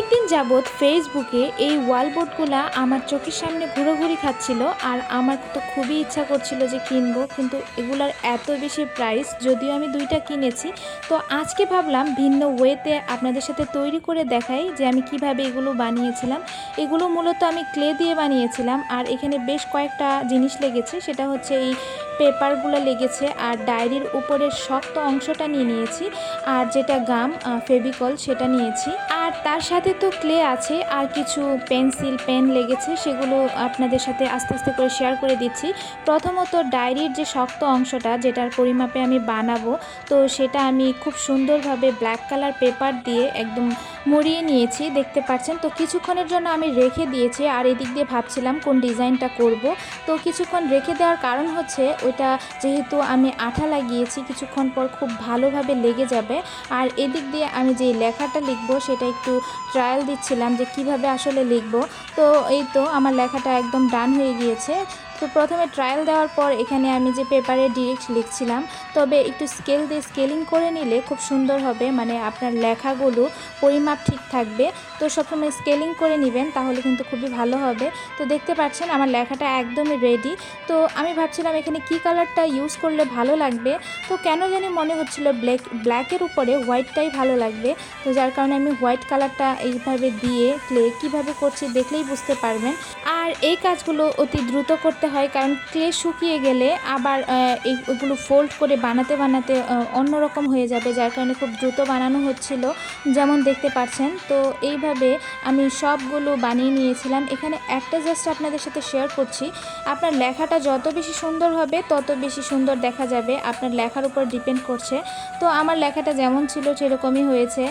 অনেকদিন যাবৎ ফেসবুকে এই ওয়াল বোর্ডগুলা আমার চোখের সামনে ঘুরোঘুরি খাচ্ছিল আর আমার তো খুবই ইচ্ছা করছিল যে কিনবো, কিন্তু এগুলার এত বেশি প্রাইস যদিও আমি দুইটা কিনেছি, তো আজকে ভাবলাম ভিন্ন ওয়েতে আপনাদের সাথে তৈরি করে দেখাই যে আমি কীভাবে এগুলো বানিয়েছিলাম। এগুলো মূলত আমি ক্লে দিয়ে বানিয়েছিলাম আর এখানে বেশ কয়েকটা জিনিস লেগেছে, সেটা হচ্ছে এই পেপারগুলো লেগেছে আর ডায়েরির উপরের শক্ত অংশটা নিয়ে নিয়েছি আর যেটা গাম ফেভিকল সেটা নিয়েছি। আর তার সাথে তো ক্লে আছে আর কিছু পেন্সিল, পেন লেগেছে সেগুলো আপনাদের সাথে আস্তে আস্তে করে শেয়ার করে দিচ্ছি। প্রথমত ডায়েরির যে শক্ত অংশটা যেটার পরিমাপে আমি বানাবো, তো সেটা আমি খুব সুন্দরভাবে ব্ল্যাক কালার পেপার দিয়ে একদম মুড়িয়ে নিয়েছি, দেখতে পাচ্ছেন? তো কিছুক্ষণের জন্য আমি রেখে দিয়েছি আর এদিক দিয়ে ভাবছিলাম কোন ডিজাইনটা করব। তো কিছুক্ষণ রেখে দেওয়ার কারণ হচ্ছে ওইটা যেহেতু আমি আঠা লাগিয়েছি, কিছুক্ষণ পর খুব ভালোভাবে লেগে যাবে। আর এদিক দিয়ে আমি যে লেখাটা লিখব, সেটা একটু ট্রায়াল দিচ্ছিলাম যে কীভাবে আসলে লিখব। তো এই তো আমার লেখাটা একদম ডান হয়ে গিয়েছে। তো প্রথমে ট্রায়াল দেওয়ার পর এখানে আমি যে পেপারে ডিরেক্ট লিখছিলাম, তবে একটু স্কেল দিয়ে স্কেলিং করে নিলে খুব সুন্দর হবে মানে আপনার লেখাগুলো পরিমাপ ঠিক থাকবে। তো সবসময় স্কেলিং করে নেবেন, তাহলে কিন্তু খুবই ভালো হবে। তো দেখতে পাচ্ছেন আমার লেখাটা একদমই রেডি তো আমি ভাবছিলাম এখানে কি কালারটা ইউজ করলে ভালো লাগবে। তো কেন জানি মনে হচ্ছিল ব্ল্যাক ব্ল্যাকের উপরে হোয়াইটটাই ভালো লাগবে। তো যার কারণে আমি হোয়াইট কালারটা এইভাবে দিয়ে ক্লে কীভাবে করছি দেখলেই বুঝতে পারবেন। আর এই কাজগুলো অতি দ্রুত করতে হয়, কারণ ক্লে শুকিয়ে গেলে আবার ওগুলো ফোল্ড করে বানাতে বানাতে অন্যরকম হয়ে যাবে, যার কারণে খুব দ্রুত বানানো হচ্ছিল, যেমন দেখতে পাচ্ছেন। তো এইভাবে আমি সবগুলো বানিয়ে নিয়েছিলাম। এখানে একটা জাস্ট আপনাদের সাথে শেয়ার করছি। আপনার লেখাটা যত বেশি সুন্দর হবে, তত বেশি সুন্দর দেখা যাবে। আপনার লেখার উপর ডিপেন্ড করছে। তো আমার লেখাটা যেমন ছিল, সেরকমই হয়েছে।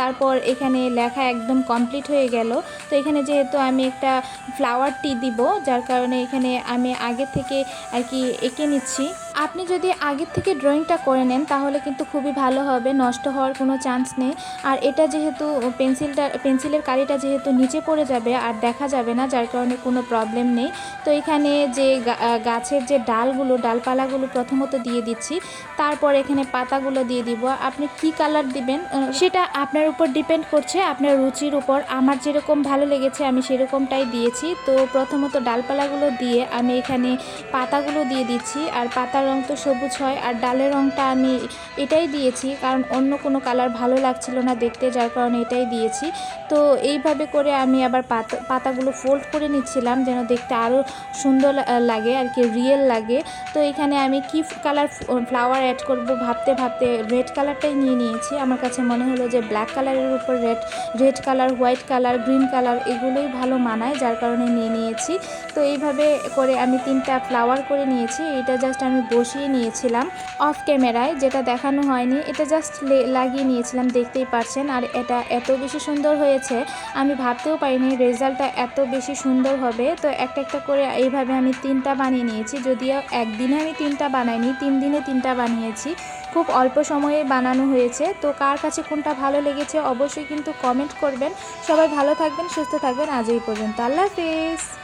তারপর এখানে লেখা একদম কমপ্লিট হয়ে গেল। তো এখানে যেহেতু আমি একটা ফ্লাওয়ার টি দিব, যার কারণে এখানে আমি আগে থেকে আর কি এঁকে নিচ্ছি। আপনি যদি আগের থেকে ড্রয়িংটা করে নেন, তাহলে কিন্তু খুবই ভালো হবে, নষ্ট হওয়ার কোনো চান্স নেই। আর এটা যেহেতু পেন্সিলটা পেন্সিলের কালিটা যেহেতু নিচে পড়ে যাবে আর দেখা যাবে না, যার কারণে কোনো প্রবলেম নেই। তো এখানে যে গাছের যে ডালগুলো, ডালপালাগুলো প্রথমত দিয়ে দিচ্ছি, তারপর এখানে পাতাগুলো দিয়ে দিব। আপনি কি কালার দিবেন? সেটা আপনার উপর ডিপেন্ড করছে, আপনার রুচির উপর। আমার যেরকম ভালো লেগেছে, আমি সেরকমটাই দিয়েছি। তো প্রথমত ডালপালাগুলো দিয়ে আমি এখানে পাতাগুলো দিয়ে দিচ্ছি। আর পাতার রং তো সবুজ হয়, আর ডালের রংটা আমি এটাই দিয়েছি, কারণ অন্য কোনো কালার ভালো লাগছিল না দেখতে, যার কারণে এটাই দিয়েছি। তো এইভাবে করে আমি আবার পাতা, পাতাগুলো ফোল্ড করে নিচ্ছিলাম, যেন দেখতে আরও সুন্দর লাগে, আর কি রিয়েল লাগে। তো এখানে আমি কি কালার ফ্লাওয়ার অ্যাড করব ভাবতে ভাবতে রেড কালারটাই নিয়ে নিয়েছি। আমার কাছে মনে হলো যে ব্ল্যাক কালারের উপর red red colour white colour green colour এগুলোই ভালো মানায়, যার কারণে নিয়ে নিয়েছি। তো এইভাবে করে আমি তিনটা ফ্লাওয়ার করে নিয়েছি এটা জাস্ট আমি বসিয়ে নিয়েছিলাম অফ ক্যামেরায়, যেটা দেখানো হয়নি, এটা জাস্ট লাগিয়ে নিয়েছিলাম, দেখতেই পারছেন। আর এটা এত বেশি সুন্দর হয়েছে, আমি ভাবতেও পারিনি রেজাল্টটা এত বেশি সুন্দর হবে। তো একটা একটা করে এইভাবে আমি তিনটা বানিয়ে নিয়েছি, যদিও একদিনে আমি তিনটা বানাইনি, তিন দিনে তিনটা বানিয়েছি। খুব অল্প সময়ে বানানো হয়েছে। তো কার কাছে কোনটা ভালো লেগেছে অবশ্যই কিন্তু কমেন্ট করবেন। সবাই ভালো থাকবেন, সুস্থ থাকবেন। আজ এই পর্যন্ত। আল্লাহ হাফিজ।